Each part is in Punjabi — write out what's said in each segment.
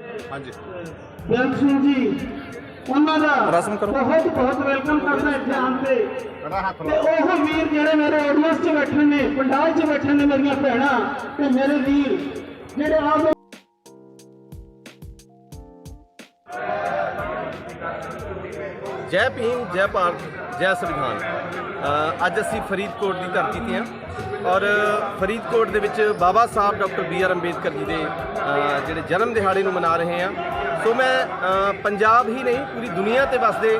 ਹਾਂਜੀ। ਬੇਅੰਤ ਸਿੰਘ ਜੀ ਉਹਨਾਂ ਦਾ ਰਸਮ ਕਰੋ। ਬਹੁਤ ਬਹੁਤ ਵੈਲਕਮ ਕਰਦਾ ਇੱਥੇ ਆਉਣ ਤੇ। ਕਿਹੜਾ ਹੱਥ ਤੇ ਉਹ ਵੀਰ ਜਿਹੜੇ ਮੇਰੇ ਆਡੀਅנס 'ਚ ਬੈਠੇ ਨੇ ਪੰਡਾਲ 'ਚ ਬੈਠੇ ਨੇ ਮੇਰੀਆਂ ਭੈਣਾਂ ਤੇ ਮੇਰੇ ਵੀਰ ਜਿਹੜੇ ਆਪ ਜੈ ਭੀਮ ਜੈ ਭਾਰਤ ਜੈ ਸੰਵਿਧਾਨ। ਅੱਜ ਅਸੀਂ ਫਰੀਦਕੋਟ ਦੀ ਧਰਤੀ ਤੇ ਹਾਂ। ਔਰ ਫਰੀਦਕੋਟ ਦੇ ਵਿੱਚ Baba Saheb doctor B R Ambedkar ji ਦੇ ਜਿਹੜੇ ਜਨਮ ਦਿਹਾੜੇ ਨੂੰ ਮਨਾ ਰਹੇ ਹਾਂ। ਸੋ ਮੈਂ ਪੰਜਾਬ ਹੀ ਨਹੀਂ, ਪੂਰੀ ਦੁਨੀਆ ਤੇ ਵਸਦੇ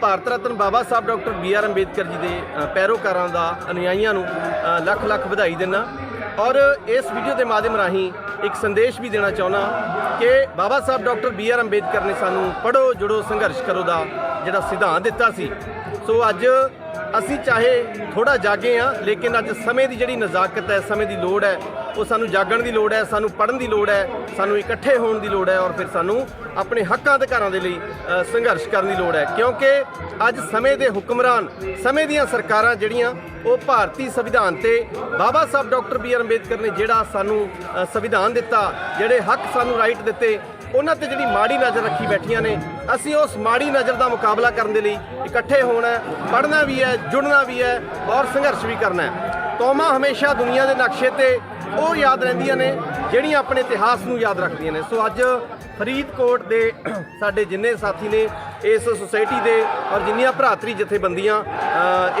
Bharat Ratna Baba Saheb doctor B R Ambedkar ji ਦੇ ਪੈਰੋਕਾਰਾਂ ਦਾ ਅਨੁਯਾਈਆਂ ਨੂੰ ਲੱਖ ਲੱਖ ਵਧਾਈ ਦਿੰਦਾ। ਔਰ ਇਸ ਵੀਡੀਓ ਦੇ ਮਾਧਿਅਮ ਰਾਹੀਂ ਇੱਕ ਸੰਦੇਸ਼ ਵੀ ਦੇਣਾ ਚਾਹੁੰਦਾ ਕਿ Baba Saheb doctor B R Ambedkar ਨੇ ਸਾਨੂੰ ਪੜੋ ਜੁੜੋ, ਸੰਘਰਸ਼ ਕਰੋ ਦਾ ਜਿਹੜਾ ਸਿਧਾਂਤ ਦਿੱਤਾ ਸੀ। ਸੋ ਅੱਜ ਅਸੀਂ ਚਾਹੇ ਥੋੜਾ ਜਾਗੇ ਆ ਲੇਕਿਨ ਅੱਜ ਸਮੇਂ ਦੀ ਜਿਹੜੀ ਨਜ਼ਾਕਤ ਹੈ, ਸਮੇਂ ਦੀ ਲੋੜ ਹੈ, ਉਹ ਸਾਨੂੰ ਜਾਗਣ ਦੀ ਲੋੜ ਹੈ, ਸਾਨੂੰ ਪੜਨ ਦੀ ਲੋੜ ਹੈ, ਸਾਨੂੰ ਇਕੱਠੇ ਹੋਣ ਦੀ ਲੋੜ ਹੈ ਔਰ ਫਿਰ ਸਾਨੂੰ ਆਪਣੇ ਹੱਕਾਂ ਅਧਿਕਾਰਾਂ ਦੇ ਲਈ ਸੰਘਰਸ਼ ਕਰਨ ਦੀ ਲੋੜ ਹੈ। ਕਿਉਂਕਿ ਅੱਜ ਸਮੇਂ ਦੇ ਹੁਕਮਰਾਨ, ਸਮੇਂ ਦੀਆਂ ਸਰਕਾਰਾਂ ਜਿਹੜੀਆਂ, ਉਹ ਭਾਰਤੀ ਸੰਵਿਧਾਨ ਤੇ Baba Saheb doctor B R Ambedkar ਨੇ ਜਿਹੜਾ ਸਾਨੂੰ ਸੰਵਿਧਾਨ ਦਿੱਤਾ, ਜਿਹੜੇ ਹੱਕ ਸਾਨੂੰ ਰਾਈਟ ਦਿੱਤੇ, ਉਹਨਾਂ ਤੇ ਜਿਹੜੀ ਮਾੜੀ ਨਜ਼ਰ ਰੱਖੀ ਬੈਠੀਆਂ ਨੇ ਅਸੀਂ ਉਸ ਮਾੜੀ ਨਜ਼ਰ ਦਾ ਮੁਕਾਬਲਾ ਕਰਨ ਦੇ ਲਈ ਇਕੱਠੇ ਹੋਣਾ ਹੈ, ਪੜ੍ਹਨਾ ਵੀ ਹੈ, ਜੁੜਨਾ ਵੀ ਹੈ ਔਰ ਸੰਘਰਸ਼ ਵੀ ਕਰਨਾ ਹੈ। ਕੌਮਾਂ ਹਮੇਸ਼ਾ ਦੁਨੀਆ ਦੇ ਨਕਸ਼ੇ ਤੇ ਉਹ ਯਾਦ ਰਹਿੰਦੀਆਂ ਨੇ, ਜਿਹੜੀਆਂ ਆਪਣੇ ਇਤਿਹਾਸ ਨੂੰ ਯਾਦ ਰੱਖਦੀਆਂ ਨੇ। ਸੋ ਅੱਜ ਫਰੀਦਕੋਟ ਦੇ ਸਾਡੇ ਜਿੰਨੇ ਸਾਥੀ ਨੇ ਇਸ ਸੁਸਾਇਟੀ ਦੇ ਔਰ ਜਿੰਨੀਆਂ ਭਰਾਤਰੀ ਜਥੇਬੰਦੀਆਂ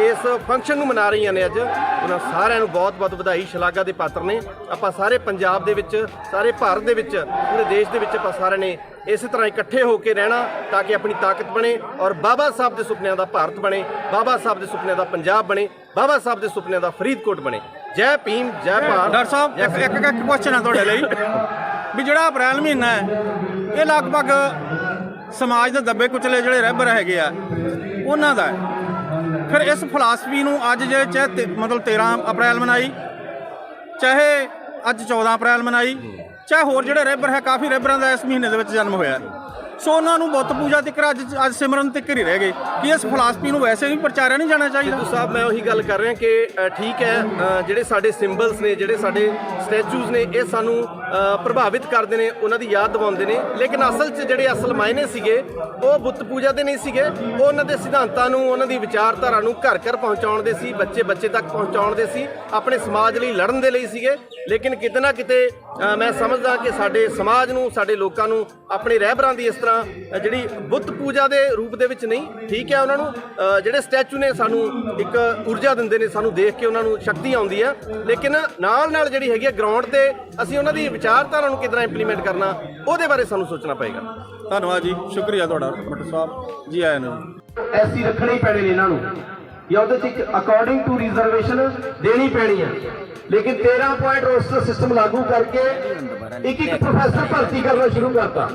ਇਸ ਫੰਕਸ਼ਨ ਨੂੰ ਮਨਾ ਰਹੀਆਂ ਨੇ ਅੱਜ ਉਹਨਾਂ ਸਾਰਿਆਂ ਨੂੰ ਬਹੁਤ-ਬਹੁਤ ਵਧਾਈ ਸ਼ਲਾਘਾ ਦੇ ਪਾਤਰ ਨੇ। ਆਪਾਂ ਸਾਰੇ ਪੰਜਾਬ ਦੇ ਵਿੱਚ ਸਾਰੇ ਭਾਰਤ ਦੇ ਵਿੱਚ ਪੂਰੇ ਦੇਸ਼ ਦੇ ਵਿੱਚ ਆਪਾਂ ਸਾਰਿਆਂ ਨੇ ਇਸੇ ਤਰ੍ਹਾਂ ਇਕੱਠੇ ਹੋ ਕੇ ਰਹਿਣਾ ਤਾਂ ਕਿ ਆਪਣੀ ਤਾਕਤ ਬਣੇ ਔਰ ਬਾਬਾ ਸਾਹਿਬ ਦੇ ਸੁਪਨਿਆਂ ਦਾ ਭਾਰਤ ਬਣੇ ਬਾਬਾ ਸਾਹਿਬ ਦੇ ਸੁਪਨਿਆਂ ਦਾ ਪੰਜਾਬ ਬਣੇ ਬਾਬਾ ਸਾਹਿਬ ਦੇ ਸੁਪਨਿਆਂ ਦਾ ਫਰੀਦਕੋਟ ਬਣੇ। ਜੈ ਭੀਮ ਜੈ ਭਾਰਤ। ਡਾਕਟਰ ਸਾਹਿਬ ਇੱਕ ਇੱਕ ਕੁਐਸਚਨ ਹੈ ਤੁਹਾਡੇ ਲਈ। ਵੀ ਜਿਹੜਾ ਅਪ੍ਰੈਲ ਮਹੀਨਾ ਹੈ ਇਹ ਲਗਭਗ ਸਮਾਜ ਦੇ ਦੱਬੇ ਕੁਚਲੇ ਜਿਹੜੇ ਰਹਿਬਰ ਹੈਗੇ ਆ, ਉਹਨਾਂ ਦਾ ਫਿਰ ਇਸ ਫਲਸਫੀ ਨੂੰ ਅੱਜ ਜੇ ਚਾਹੇ ਮਤਲਬ 13 ਅਪ੍ਰੈਲ ਮਨਾਈ, ਚਾਹੇ ਅੱਜ 14 ਅਪ੍ਰੈਲ ਮਨਾਈ, ਚਾਹੇ ਹੋਰ ਜਿਹੜੇ ਰਹਿਬਰ ਹੈ, ਕਾਫੀ ਰਹਿਬਰਾਂ ਦਾ ਇਸ ਮਹੀਨੇ ਦੇ ਵਿੱਚ ਜਨਮ ਹੋਇਆ। ਸੋ ਉਹਨਾਂ ਨੂੰ ਬੁੱਤ ਪੂਜਾ ਤੱਕ ਅੱਜ ਅੱਜ ਸਿਮਰਨ ਤੱਕ ਹੀ ਰਹਿ ਗਏ ਕਿ ਇਸ ਫਲਸਫੀ ਨੂੰ ਵੈਸੇ ਵੀ ਪ੍ਰਚਾਰਿਆ ਨਹੀਂ ਜਾਣਾ ਚਾਹੀਦਾ। ਸਿੱਧੂ ਸਾਹਿਬ, ਮੈਂ ਉਹੀ ਗੱਲ ਕਰ ਰਿਹਾ ਕਿ ਠੀਕ ਹੈ ਜਿਹੜੇ ਸਾਡੇ ਸਿੰਬਲਸ ਨੇ, ਜਿਹੜੇ ਸਾਡੇ ਸਟੈਚੂਜ਼ ਨੇ, ਇਹ ਸਾਨੂੰ ਪ੍ਰਭਾਵਿਤ ਕਰਦੇ ਨੇ, ਉਹਨਾਂ ਦੀ ਯਾਦ ਦਿਵਾਉਂਦੇ ਨੇ। ਲੇਕਿਨ ਅਸਲ 'ਚ ਜਿਹੜੇ ਅਸਲ ਮਾਇਨੇ ਸੀਗੇ, ਉਹ ਬੁੱਤ ਪੂਜਾ ਦੇ ਨਹੀਂ ਸੀਗੇ। ਉਹ ਉਹਨਾਂ ਦੇ ਸਿਧਾਂਤਾਂ ਨੂੰ, ਉਹਨਾਂ ਦੀ ਵਿਚਾਰਧਾਰਾ ਨੂੰ ਘਰ ਘਰ ਪਹੁੰਚਾਉਣ ਦੇ ਸੀ, ਬੱਚੇ ਬੱਚੇ ਤੱਕ ਪਹੁੰਚਾਉਣ ਦੇ ਸੀ, ਆਪਣੇ ਸਮਾਜ ਲਈ ਲੜਨ ਦੇ ਲਈ ਸੀਗੇ। ਲੇਕਿਨ ਕਿਤੇ ਨਾ ਕਿਤੇ ਮੈਂ ਸਮਝਦਾ ਕਿ ਸਾਡੇ ਸਮਾਜ ਨੂੰ, ਸਾਡੇ ਲੋਕਾਂ ਨੂੰ ਆਪਣੇ ਰਹਿਬਰਾਂ ਦੀ ਇਸ ਤਰ੍ਹਾਂ ਅ, ਜਿਹੜੀ ਬੁੱਤ ਪੂਜਾ ਦੇ ਰੂਪ ਦੇ ਵਿੱਚ ਨਹੀਂ ਠੀਕ ਹੈ ਉਹਨਾਂ ਨੂੰ ਜਿਹੜੇ ਸਟੈਚੂ ਨੇ ਸਾਨੂੰ ਇੱਕ ਊਰਜਾ ਦਿੰਦੇ ਨੇ ਸਾਨੂੰ ਦੇਖ ਕੇ ਉਹਨਾਂ ਨੂੰ ਸ਼ਕਤੀ ਆਉਂਦੀ ਹੈ। ਲੇਕਿਨ ਨਾਲ ਨਾਲ ਜਿਹੜੀ ਹੈਗੀ ਹੈ ਗਰਾਊਂਡ ਤੇ ਅਸੀਂ ਉਹਨਾਂ ਦੀ ਵਿਚਾਰਧਾਰਾ ਨੂੰ ਕਿਦਾਂ ਇੰਪਲੀਮੈਂਟ ਕਰਨਾ ਉਹਦੇ ਬਾਰੇ ਸਾਨੂੰ ਸੋਚਣਾ ਪਏਗਾ। ਧੰਨਵਾਦ ਜੀ ਸ਼ੁਕਰੀਆ ਤੁਹਾਡਾ ਡਾਕਟਰ ਸਾਹਿਬ ਜੀ ਆਇਆਂ ਨੂੰ। ਐਸੀ ਰੱਖਣੇ ਪੈਣੇ ਨੇ ਇਹਨਾਂ ਨੂੰ। ਜਾਂ ਉਹਦੇ ਚ ਅਕੋਰਡਿੰਗ ਟੂ ਰਿਜ਼ਰਵੇਸ਼ਨ ਦੇਣੀ ਪੈਣੀ ਹੈ। ਲੇਕਿਨ 13 ਪੁਆਇੰਟ ਰੋਸਟਰ ਸਿਸਟਮ ਲਾਗੂ ਕਰਕੇ ਇੱਕ ਇੱਕ ਪ੍ਰੋਫੈਸਰ ਭਰਤੀ ਕਰਨਾ ਸ਼ੁਰੂ ਕਰਤਾ।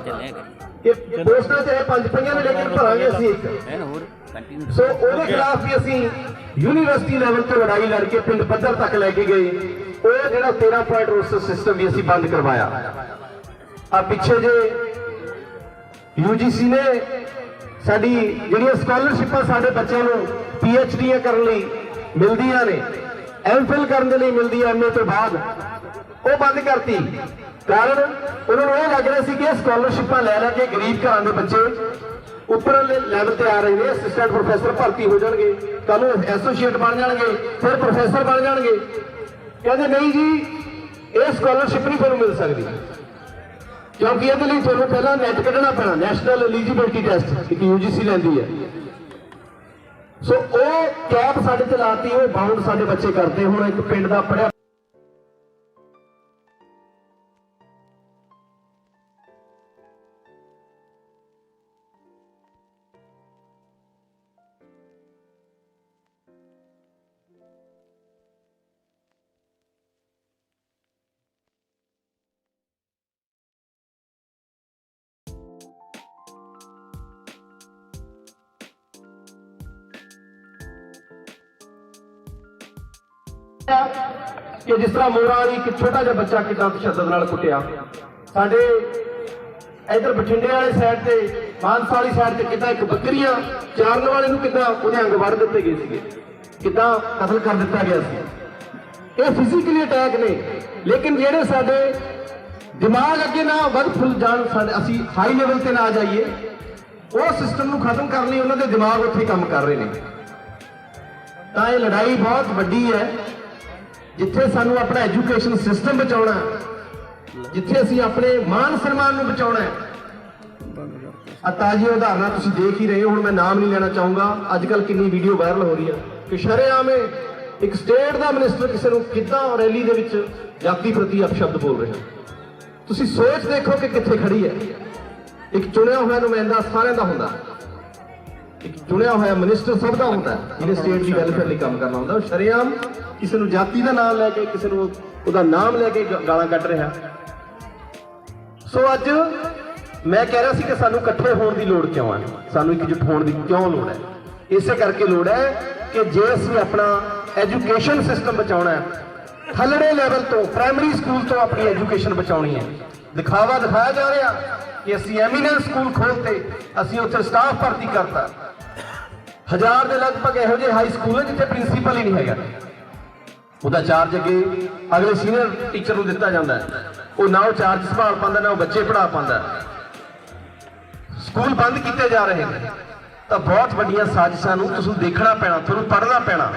ਕਿ ਪੋਸਟਾਂ ਚਾਹੇ ਪੰਜ ਪਈਆਂ ਨੇ ਲੇਕਿਨ ਭਰਾਂਗੇ ਅਸੀਂ ਇੱਕ। ਸੋ ਉਹਦੇ ਖਿਲਾਫ ਵੀ ਅਸੀਂ ਯੂਨੀਵਰਸਿਟੀ ਲੈਵਲ ਤੇ ਲੜਾਈ ਲੜ ਕੇ ਪਿੰਡ ਪੱਧਰ ਤੱਕ ਲੈ ਕੇ ਗਏ। ਉਹ ਜਿਹੜਾ 13 ਪੁਆਇੰਟ ਰੋਸਟਰ ਸਿਸਟਮ ਵੀ ਅਸੀਂ ਬੰਦ ਕਰਵਾਇਆ। ਆ ਪਿੱਛੇ ਜੇ ਯੂਜੀਸੀ ਨੇ ਸਾਡੀ ਜਿਹੜੀਆਂ ਸਕਾਲਰਸ਼ਿਪਾਂ ਸਾਡੇ ਬੱਚਿਆਂ ਨੂੰ ਪੀਐਚਡੀਆਂ ਕਰਨ ਲਈ ਮਿਲਦੀਆਂ ਨੇ ਐਮਫਿਲ ਕਰਨ ਦੇ ਲਈ ਮਿਲਦੀ ਹੈ ਐਮਏ ਤੋਂ ਬਾਅਦ। ਉਹ ਬੰਦ ਕਰਤੀ। ਕਾਰਨ ਉਹਨਾਂ ਨੂੰ ਇਹ ਲੱਗ ਰਿਹਾ ਸੀ ਕਿ ਇਹ ਸਕਾਲਰਸ਼ਿਪਾਂ ਲੈ ਲੈ ਕੇ ਗਰੀਬ ਘਰਾਂ ਦੇ ਬੱਚੇ ਉੱਪਰਲੇ ਲੈਵਲ ਤੇ ਆ ਰਹੇ ਨੇ ਅਸਿਸਟੈਂਟ ਪ੍ਰੋਫੈਸਰ ਭਰਤੀ ਹੋ ਜਾਣਗੇ ਕੱਲ ਨੂੰ ਐਸੋਸੀਏਟ ਬਣ ਜਾਣਗੇ, ਫਿਰ ਪ੍ਰੋਫੈਸਰ ਬਣ ਜਾਣਗੇ। ਕਹਿੰਦੇ ਨਹੀਂ ਜੀ, ਇਹ ਸਕਾਲਰਸ਼ਿਪ ਨਹੀਂ ਤੁਹਾਨੂੰ ਮਿਲ ਸਕਦੀ। ਕਿਉਂਕਿ ਇਹਦੇ ਲਈ ਤੁਹਾਨੂੰ ਪਹਿਲਾਂ ਨੈਟ ਕੱਢਣਾ ਪੈਣਾ ਨੈਸ਼ਨਲ ਐਲੀਜੀਬਿਲਟੀ ਟੈਸਟ ਇੱਕ ਯੂਜੀਸੀ ਲੈਂਦੀ ਹੈ। ਸੋ ਉਹ ਕੈਪ ਸਾਡੇ ਤੇ ਲਾਤੀ, ਉਹ ਬਾਉਂਡ ਸਾਡੇ ਬੱਚੇ ਕਰਦੇ, ਹੁਣ ਇੱਕ ਪਿੰਡ ਦਾ ਪੜਿਆ ਕਿ ਜਿਸ ਤਰ੍ਹਾਂ ਮੋਰਾ ਵਾਲੀ ਇੱਕ ਛੋਟਾ ਜਿਹਾ ਬੱਚਾ ਕਿਦਾਂ ਤਸ਼ੱਦਦ ਨਾਲ ਕੁੱਟਿਆ। ਸਾਡੇ ਇਧਰ ਬਠਿੰਡੇ ਵਾਲੇ ਸਾਈਡ ਤੇ, ਮਾਨਸਾ ਵਾਲੀ ਸਾਈਡ ਤੇ ਕਿਦਾਂ ਇੱਕ ਬੱਕਰੀਆਂ ਚਾਰਨ ਵਾਲੇ ਨੂੰ ਕਿਦਾਂ ਉਹਦੇ ਅੰਗ ਵੜ ਦਿੱਤੇ ਗਏ ਸੀਗੇ। ਕਿਦਾਂ ਕਤਲ ਕਰ ਦਿੱਤਾ ਗਿਆ ਸੀ। ਇਹ ਫਿਜ਼ੀਕਲੀ ਅਟੈਕ ਨੇ। ਲੇਕਿਨ ਜਿਹੜੇ ਸਾਡੇ ਦਿਮਾਗ ਅੱਗੇ ਨਾ ਵੱਧ ਫੁੱਲ ਜਾਣ, ਸਾਡੇ ਅਸੀਂ ਹਾਈ ਲੈਵਲ ਤੇ ਨਾ ਜਾਈਏ, ਉਹ ਸਿਸਟਮ ਨੂੰ ਖਤਮ ਕਰਨ ਲਈ ਉਹਨਾਂ ਦੇ ਦਿਮਾਗ ਉੱਥੇ ਕੰਮ ਕਰ ਰਹੇ ਨੇ। ਤਾਂ ਇਹ ਲੜਾਈ ਬਹੁਤ ਵੱਡੀ ਹੈ। ਜਿੱਥੇ ਸਾਨੂੰ ਆਪਣਾ ਐਜੂਕੇਸ਼ਨ ਸਿਸਟਮ ਬਚਾਉਣਾ, ਜਿੱਥੇ ਅਸੀਂ ਆਪਣੇ ਮਾਨ ਸਨਮਾਨ ਨੂੰ ਬਚਾਉਣਾ ਹੈ। ਆ ਤਾਜੀ ਉਦਾਹਰਨਾਂ ਤੁਸੀਂ ਦੇਖ ਹੀ ਰਹੇ ਹੋ, ਹੁਣ ਮੈਂ ਨਾਮ ਨਹੀਂ ਲੈਣਾ ਚਾਹੂੰਗਾ। ਅੱਜ ਕੱਲ ਕਿੰਨੀ ਵੀਡੀਓ ਵਾਇਰਲ ਹੋ ਰਹੀ ਹੈ ਕਿ ਸ਼ਰੇਆਮ ਇਹ ਇੱਕ ਸਟੇਟ ਦਾ ਮਿਨਿਸਟਰ ਕਿਸੇ ਨੂੰ ਕਿੱਦਾਂ ਰੈਲੀ ਦੇ ਵਿੱਚ ਜਾਤੀ ਪ੍ਰਤੀ ਅਪਸ਼ਬਦ ਬੋਲ ਰਿਹਾ। ਤੁਸੀਂ ਸੋਚ ਦੇਖੋ ਕਿ ਕਿੱਥੇ ਖੜੀ ਹੈ। ਇੱਕ ਚੁਣਿਆ ਹੋਇਆ ਨੁਮਾਇੰਦਾ ਸਾਰਿਆਂ ਦਾ ਹੁੰਦਾ। ਇੱਕ ਚੁਣਿਆ ਹੋਇਆ ਮਿਨਿਸਟਰ ਸਭ ਦਾ ਹੁੰਦਾ। ਜਿਹਨੇ ਸਟੇਟ ਦੀ ਵੈਲਫੇਅਰ ਲਈ ਕੰਮ ਕਰਨਾ ਹੁੰਦਾ। ਉਹ ਸ਼ਰੇਆਮ ਕਿਸੇ ਨੂੰ ਜਾਤੀ ਦਾ ਨਾਮ ਲੈ ਕੇ, ਕਿਸੇ ਨੂੰ ਉਹਦਾ ਨਾਮ ਲੈ ਕੇ ਗਾਲਾਂ ਕੱਢ ਰਿਹਾ। ਸੋ ਅੱਜ ਮੈਂ ਕਹਿ ਰਿਹਾ ਸੀ ਕਿ ਸਾਨੂੰ ਇਕੱਠੇ ਹੋਣ ਦੀ ਲੋੜ ਕਿਉਂ ਹੈ ਸਾਨੂੰ ਇਕਜੁੱਟ ਹੋਣ ਦੀ ਕਿਉਂ ਲੋੜ ਹੈ? ਇਸੇ ਕਰਕੇ ਲੋੜ ਹੈ ਕਿ ਜੇ ਅਸੀਂ ਆਪਣਾ ਐਜੂਕੇਸ਼ਨ ਸਿਸਟਮ ਬਚਾਉਣਾ ਹੈ, ਥੱਲੜੇ ਲੈਵਲ ਤੋਂ, ਪ੍ਰਾਇਮਰੀ ਸਕੂਲ ਤੋਂ ਆਪਣੀ ਐਜੂਕੇਸ਼ਨ ਬਚਾਉਣੀ ਹੈ। ਦਿਖਾਵਾ ਦਿਖਾਇਆ ਜਾ ਰਿਹਾ ਕਿ ਅਸੀਂ ਐਮੀਨੈਂਸ ਸਕੂਲ ਖੋਲਤੇ, ਅਸੀਂ ਉੱਥੇ ਸਟਾਫ ਭਰਤੀ ਕਰਤਾ। ਹਜ਼ਾਰ ਦੇ ਲਗਭਗ ਇਹੋ ਜਿਹੇ ਹਾਈ ਸਕੂਲ ਨੇ ਜਿੱਥੇ ਪ੍ਰਿੰਸੀਪਲ ਹੀ ਨਹੀਂ ਹੈਗਾ। ਉਹਦਾ ਚਾਰਜ ਅੱਗੇ ਅਗਲੇ ਸੀਨੀਅਰ ਟੀਚਰ ਨੂੰ ਦਿੱਤਾ ਜਾਂਦਾ ਹੈ। ਉਹ ਨਾ ਉਹ ਚਾਰਜ ਸੰਭਾਲ ਪਾਉਂਦਾ, ਨਾ ਉਹ ਬੱਚੇ ਪੜ੍ਹਾ ਪਾਉਂਦਾ ਸਕੂਲ ਬੰਦ ਕੀਤੇ ਜਾ ਰਹੇ ਨੇ। ਤਾਂ ਬਹੁਤ ਵੱਡੀਆਂ ਸਾਜ਼ਿਸ਼ਾਂ ਨੂੰ ਤੁਸੀਂ ਦੇਖਣਾ ਪੈਣਾ, ਤੁਹਾਨੂੰ ਪੜ੍ਹਨਾ ਪੈਣਾ।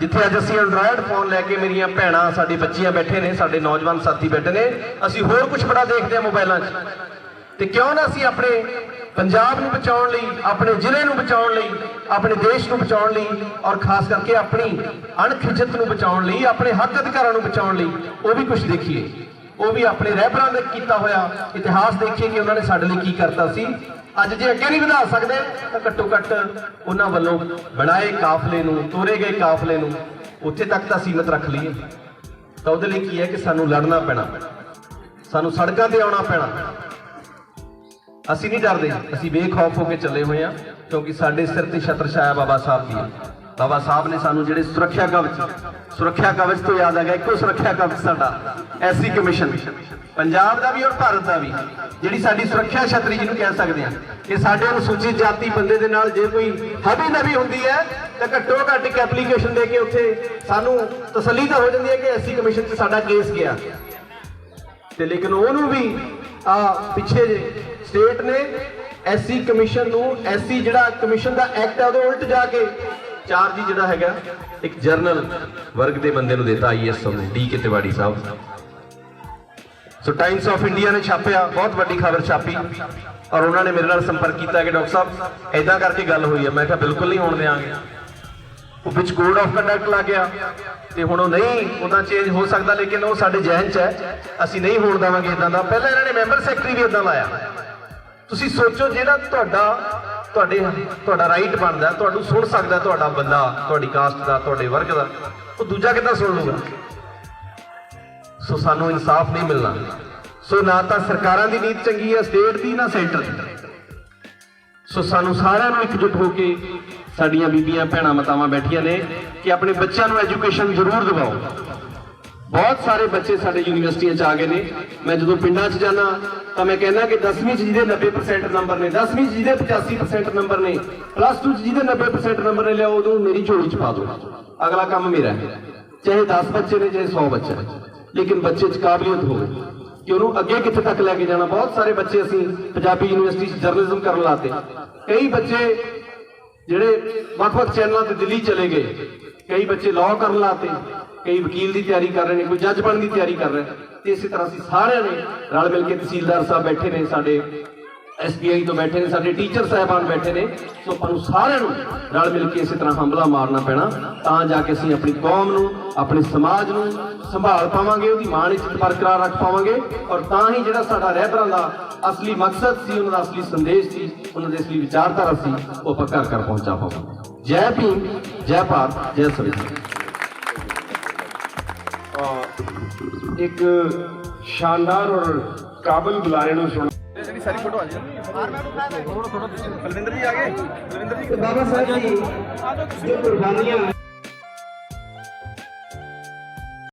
ਜਿੱਥੇ ਅੱਜ ਅਸੀਂ ਐਂਡਰਾਇਡ ਫੋਨ ਲੈ ਕੇ ਮੇਰੀਆਂ ਭੈਣਾਂ, ਸਾਡੇ ਬੱਚੀਆਂ ਬੈਠੇ ਨੇ, ਸਾਡੇ ਨੌਜਵਾਨ ਸਾਥੀ ਬੈਠੇ ਨੇ, ਅਸੀਂ ਹੋਰ ਕੁਝ ਬੜਾ ਦੇਖਦੇ ਹਾਂ ਮੋਬਾਈਲਾਂ 'ਚ। ਤੇ ਕਿਉਂ ਨਾ ਅਸੀਂ ਆਪਣੇ ਪੰਜਾਬ ਨੂੰ ਬਚਾਉਣ ਲਈ, ਆਪਣੇ ਜ਼ਿਲ੍ਹੇ ਨੂੰ ਬਚਾਉਣ ਲਈ, ਆਪਣੇ ਦੇਸ਼ ਨੂੰ ਬਚਾਉਣ ਲਈ ਔਰ ਖਾਸ ਕਰਕੇ ਆਪਣੀ ਅਣਖਿਜਤ ਨੂੰ ਬਚਾਉਣ ਲਈ, ਆਪਣੇ ਹੱਕ ਅਧਿਕਾਰਾਂ ਨੂੰ ਬਚਾਉਣ ਲਈ ਉਹ ਵੀ ਕੁਝ ਦੇਖੀਏ। ਉਹ ਵੀ ਆਪਣੇ ਰਹਿਬਰਾਂ ਦੇ ਕੀਤਾ ਹੋਇਆ ਇਤਿਹਾਸ ਦੇਖੀਏ ਕਿ ਉਹਨਾਂ ਨੇ ਸਾਡੇ ਲਈ ਕੀ ਕਰਤਾ ਸੀ। ਅੱਜ ਜੇ ਅੱਗੇ ਨਹੀਂ ਵਧਾ ਸਕਦੇ, ਤਾਂ ਘੱਟੋ ਘੱਟ ਉਹਨਾਂ ਵੱਲੋਂ ਬਣਾਏ ਕਾਫਲੇ ਨੂੰ, ਤੋਰੇ ਗਏ ਕਾਫਲੇ ਨੂੰ, ਉੱਥੇ ਤੱਕ ਤਾਂ ਸੀਮਤ ਰੱਖ ਲਈਏ। ਤਾਂ ਉਹਦੇ ਲਈ ਕੀ ਹੈ ਕਿ ਸਾਨੂੰ ਲੜਨਾ ਪੈਣਾ, ਸਾਨੂੰ ਸੜਕਾਂ ਤੇ ਆਉਣਾ ਪੈਣਾ। ਅਸੀਂ ਨਹੀਂ ਡਰਦੇ। ਅਸੀਂ ਬੇਖੌਫ ਹੋ ਕੇ ਚੱਲੇ ਹੋਏ ਆ ਕਿਉਂਕਿ ਸਾਡੇ ਸਿਰ ਤੇ ਛਤਰ ਛਾਇਆ ਬਾਬਾ ਸਾਹਿਬ ਦੀ ਹੈ। ਬਾਬਾ ਸਾਹਿਬ ਨੇ ਸਾਨੂੰ ਜਿਹੜੇ ਸੁਰੱਖਿਆ ਕਵਚ ਸੁਰੱਖਿਆ ਕਵਚ ਤੋਂ ਯਾਦ ਆ ਗਿਆ, ਇੱਕੋ ਸੁਰੱਖਿਆ ਕਵਚ ਸਾਡਾ ਐਸਸੀ ਕਮਿਸ਼ਨ। ਪੰਜਾਬ ਦਾ ਵੀ ਔਰ ਭਾਰਤ ਦਾ ਵੀ, ਜਿਹੜੀ ਸਾਡੀ ਸੁਰੱਖਿਆ ਛਤਰੀ ਜਿਹਨੂੰ ਕਹਿ ਸਕਦੇ ਆ ਕਿ ਸਾਡੇ ਅਨੁਸੂਚਿਤ ਜਾਤੀ ਬੰਦੇ ਦੇ ਨਾਲ ਜੇ ਕੋਈ ਹਬੀ ਨਬੀ ਹੁੰਦੀ ਹੈ, ਤਾਂ ਘੱਟੋ ਘੱਟ ਇੱਕ ਐਪਲੀਕੇਸ਼ਨ ਦੇ ਕੇ ਉੱਥੇ ਸਾਨੂੰ ਤਸੱਲੀ ਤਾਂ ਹੋ ਜਾਂਦੀ ਹੈ ਕਿ ਐਸਸੀ ਕਮਿਸ਼ਨ 'ਚ ਸਾਡਾ ਕੇਸ ਗਿਆ। ਤੇ ਲੇਕਿਨ ਉਹਨੂੰ ਵੀ, ਆ, ਪਿੱਛੇ ਸਟੇਟ ਨੇ ਐਸਸੀ ਕਮਿਸ਼ਨ ਨੂੰ ਐਸਸੀ ਜਿਹੜਾ ਕਮਿਸ਼ਨ ਦਾ ਐਕਟ ਆ, ਉਹਦੇ ਉਲਟ ਜਾ ਕੇ ਚਾਰਜ ਹੀ ਜਿਹੜਾ ਹੈਗਾ, ਇੱਕ ਜਰਨਲ ਵਰਗ ਦੇ ਬੰਦੇ ਨੂੰ ਦਿੱਤਾ ਆਈਐਸ ਨੂੰ D K Tiwari Sahib. So Times of India ਨੇ ਛਾਪਿਆ, ਬਹੁਤ ਵੱਡੀ ਖਬਰ ਛਾਪੀ ਔਰ ਉਹਨਾਂ ਨੇ ਮੇਰੇ ਨਾਲ ਸੰਪਰਕ ਕੀਤਾ ਕਿ ਡਾਕਟਰ ਸਾਹਿਬ ਐਦਾਂ ਕਰਕੇ ਗੱਲ ਹੋਈ ਹੈ। ਮੈਂ ਕਿਹਾ, ਬਿਲਕੁਲ ਨਹੀਂ ਹੋਣ ਦਿਆਂਗੇ। ਉਹ ਵਿੱਚ ਕੋਡ ਆਫ ਕੰਡਕਟ ਲੱਗ ਗਿਆ ਤੇ ਹੁਣ ਉਹ ਨਹੀਂ ਉਹਦਾ ਚੇਂਜ ਹੋ ਸਕਦਾ, ਲੇਕਿਨ ਉਹ ਸਾਡੇ ਜਹਿਨ 'ਚ ਹੈ। ਅਸੀਂ ਨਹੀਂ ਹੋਣ ਦੇਵਾਂਗੇ ਇਦਾਂ ਦਾ। ਪਹਿਲਾਂ ਇਹਨਾਂ ਨੇ ਮੈਂਬਰ ਸੈਕਟਰੀ ਵੀ ਇਦਾਂ ਲਾਇਆ। ਤੁਸੀਂ ਸੋਚੋ ਜਿਹੜਾ ਤੁਹਾਡਾ, ਤੁਹਾਡੇ, ਤੁਹਾਡਾ ਰਾਈਟ ਬਣਦਾ, ਤੁਹਾਨੂੰ ਸੁਣ ਸਕਦਾ ਤੁਹਾਡਾ ਬੰਦਾ, ਤੁਹਾਡੀ ਕਾਸਟ ਦਾ, ਤੁਹਾਡੇ ਵਰਗ ਦਾ, ਉਹ ਦੂਜਾ ਕਿੱਦਾਂ ਸੁਣ ਲੂਗਾ? ਸੋ ਸਾਨੂੰ ਇਨਸਾਫ ਨਹੀਂ ਮਿਲਣਾ। ਸੋ ਨਾ ਤਾਂ ਸਰਕਾਰਾਂ ਦੀ ਨੀਤ ਚੰਗੀ ਹੈ ਸਟੇਟ ਦੀ ਨਾ ਸੈਂਟਰ ਦੀ। ਸੋ ਸਾਨੂੰ ਸਾਰਿਆਂ ਨੂੰ ਇਕਜੁੱਟ ਹੋ ਕੇ ਸਾਡੀਆਂ ਬੀਬੀਆਂ, ਭੈਣਾਂ, ਮਾਤਾਵਾਂ ਬੈਠੀਆਂ ਨੇ ਕਿ ਆਪਣੇ ਬੱਚਿਆਂ ਨੂੰ ਐਜੂਕੇਸ਼ਨ ਜ਼ਰੂਰ ਦਿਵਾਓ। ਬਹੁਤ ਸਾਰੇ ਬੱਚੇ ਸਾਡੇ ਯੂਨੀਵਰਸਿਟੀਆਂ 'ਚ ਆ ਗਏ ਨੇ। ਮੈਂ ਜਦੋਂ ਪਿੰਡਾਂ 'ਚ ਜਾਣਾ ਤਾਂ ਮੈਂ ਕਹਿੰਦਾ ਕਿ 10ਵੀਂ 'ਚ ਜਿਹਦੇ 90% ਨੰਬਰ ਨੇ 10ਵੀਂ 'ਚ ਜਿਹਦੇ 85% ਨੰਬਰ ਨੇ ਪਲੱਸ 2 'ਚ ਜਿਹਦੇ 90% ਨੰਬਰ ਨੇ, ਲਿਆਓ, ਉਹਨੂੰ ਮੇਰੀ ਝੋਲੀ 'ਚ ਪਾ ਦਿਓ। ਅਗਲਾ ਕੰਮ ਮੇਰਾ ਹੈ। ਚਾਹੇ 10 ਬੱਚੇ ਨੇ, ਚਾਹੇ 100 ਬੱਚੇ ਨੇ। ਲੇਕਿਨ ਬੱਚੇ 'ਚ ਕਾਬਲੀਅਤ ਹੋਵੇ ਕਿ ਉਹਨੂੰ ਅੱਗੇ ਕਿੱਥੇ ਤੱਕ ਲੈ ਕੇ ਜਾਣਾ। ਬਹੁਤ ਸਾਰੇ ਬੱਚੇ ਅਸੀਂ ਪੰਜਾਬੀ ਯੂਨੀਵਰਸਿਟੀ 'ਚ ਜਰਨਲਿਜ਼ਮ ਕਰਨ ਲਾਤੇ। ਕਈ ਬੱਚੇ ਜਿਹੜੇ ਵੱਖ-ਵੱਖ ਚੈਨਲਾਂ ਤੇ ਦਿੱਲੀ ਚਲੇ ਗਏ, ਕਈ ਬੱਚੇ ਲਾਅ ਕਰਨ ਲਾਤੇ, ਕਈ ਵਕੀਲ ਦੀ ਤਿਆਰੀ ਕਰ ਰਹੇ ਨੇ, ਕੋਈ ਜੱਜ ਬਣਨ ਦੀ ਤਿਆਰੀ ਕਰ ਰਹੇ ਤੇ ਇਸੇ ਤਰ੍ਹਾਂ ਅਸੀਂ ਸਾਰਿਆਂ ਨੇ ਰਲ ਮਿਲ ਕੇ ਤਹਿਸੀਲਦਾਰ ਸਾਹਿਬ ਬੈਠੇ ਨੇ ਸਾਡੇ ਐਸਬੀਆਈ ਤੋਂ ਬੈਠੇ ਨੇ, ਸਾਡੇ ਟੀਚਰ ਸਾਹਿਬਾਨ ਬੈਠੇ ਨੇ। ਸੋ ਆਪਾਂ ਨੂੰ ਸਾਰਿਆਂ ਨੂੰ ਰਲ ਮਿਲ ਕੇ ਇਸੇ ਤਰ੍ਹਾਂ ਹਮਲਾ ਮਾਰਨਾ ਪੈਣਾ, ਤਾਂ ਜਾ ਕੇ ਅਸੀਂ ਆਪਣੀ ਕੌਮ ਨੂੰ, ਆਪਣੇ ਸਮਾਜ ਨੂੰ ਸੰਭਾਲ ਪਾਵਾਂਗੇ, ਉਹਦੀ ਮਾਣ ਇੱਜ਼ਤ ਬਰਕਰਾਰ ਰੱਖ ਪਾਵਾਂਗੇ। ਔਰ ਤਾਂ ਹੀ ਜਿਹੜਾ ਸਾਡਾ ਰਹਿਬਰਾਂ ਦਾ ਅਸਲੀ ਮਕਸਦ ਸੀ, ਉਹਨਾਂ ਦਾ ਅਸਲੀ ਸੰਦੇਸ਼ ਸੀ, ਉਹਨਾਂ ਦੇ ਅਸਲੀ ਵਿਚਾਰਧਾਰਾ ਸੀ, ਉਹ ਆਪਾਂ ਘਰ ਘਰ ਪਹੁੰਚਾ ਪਾਵਾਂਗੇ। ਜੈ ਭੀਮ, ਜੈ ਭਾਰਤ, ਜੈ ਸੰਵਿਧਾਨ। ਇੱਕ ਸ਼ਾਨਦਾਰ ਔਰ ਕਾਬਲ ਬੁਲਾਰੇ ਨੂੰ ਸੁਣ ਜਿਹੜੀ ਸਾਰੀ ਫੋਟੋ ਆ ਜੀ। ਥੋੜਾ ਥੋੜਾ ਬਲਵਿੰਦਰ ਜੀ ਆ ਗਏ? ਬਲਵਿੰਦਰ ਜੀ ਬਾਬਾ ਸਾਹਿਬ ਜੀ ਜੋ ਕੁਰਬਾਨੀਆਂ